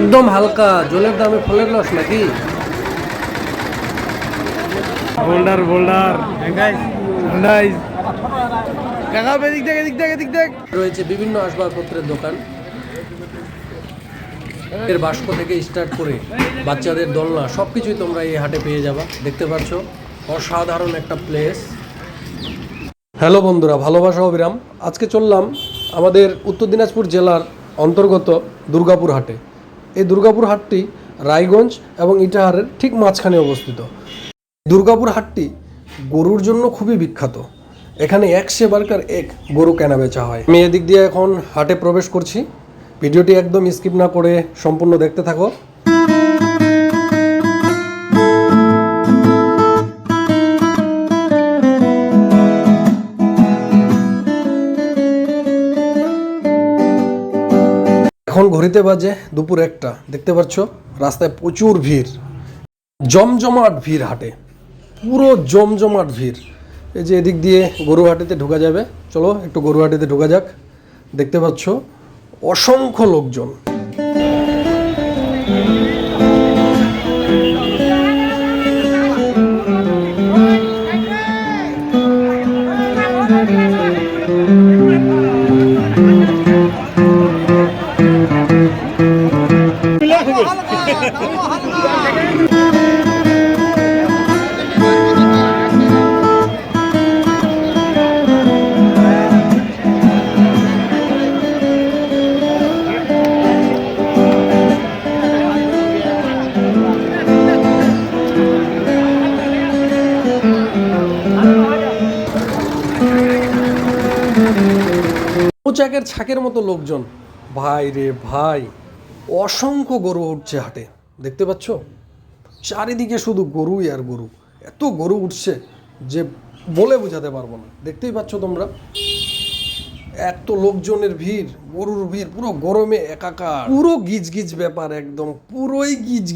একদম হালকা জলের দামে ফলের লস নাকি? Boulder boulder. এদিক দেখ এদিক দেখ এদিক দেখ। রয়েছে বিভিন্ন আসবাবপত্রের দোকান। এর বাস্ক থেকে স্টার্ট করে বাচ্চাদের দোলনা সব কিছুই তোমরা এই হাটে পেয়ে যাবা। দেখতে পাচ্ছ অসাধারণ একটা প্লেস হ্যালো বন্ধুরা ভালোবাসা অবিরাম। আজকে চললাম আমাদের উত্তর দিনাজপুর জেলার অন্তর্গত দুর্গাপুর হাটে। এই দুর্গাপুর হাটটি রায়গঞ্জ এবং ইটাহারের ঠিক মাঝখানে অবস্থিত। দুর্গাপুর হাটটি গরুর জন্য খুবই বিখ্যাত। এখানে এক সেবারকার এক গরু কেনা বেচা হয়। আমি এদিক দিয়ে এখন হাটে প্রবেশ করছি। ভিডিওটি একদম স্কিপ না করে সম্পূর্ণ দেখতে থাকো। এখন ঘড়িতে বাজে দুপুর একটা। দেখতে পাচ্ছ, রাস্তায় প্রচুর ভিড়। জমজমাট ভিড় হাটে। পুরো জমজমাট ভিড়। এই যে এদিক দিয়ে গরুহাটিতে ঢোকা যাবে। চলো একটু গরুহাটিতে ঢোকা যাক। দেখতে পাচ্ছ, অসংখ্য লোকজন। পোচাকের ছাকের মতো লোকজন। ভাই রে ভাই, অসংখ্য গরু উঠছে হাটে, দেখতে পাচ্ছ? চারিদিকে শুধু গরুই আর গরু, এত গরু উঠছে যে বলে বোঝাতে পারব না। দেখতেই পাচ্ছ তোমরা? এত লোকজনের ভিড়, গরুর ভিড়, পুরো গরমে একাকার। পুরো গিজ গিজ ব্যাপার একদম, পুরোই গিজ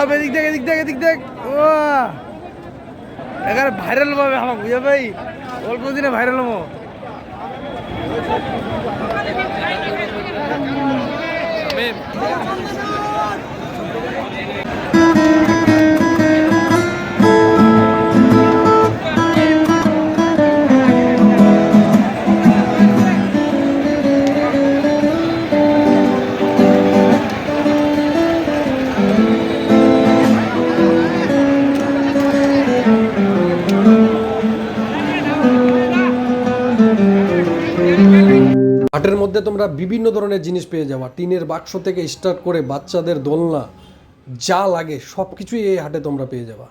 কাকা এদিক দেখ এদিক দেখ এদিক দেখ। ও এখানে ভাইরাল পাবে আমার বুঝা ভাই অল্প দিনে ভাইরাল হব। হাটের মধ্যে তোমরা বিভিন্ন ধরনের জিনিস পেয়ে যাওয়া টিনের বাক্স থেকে স্টার্ট করে বাচ্চাদের দোলনা, যা লাগে সব কিছুই এই হাটে তোমরা পেয়ে যাবা।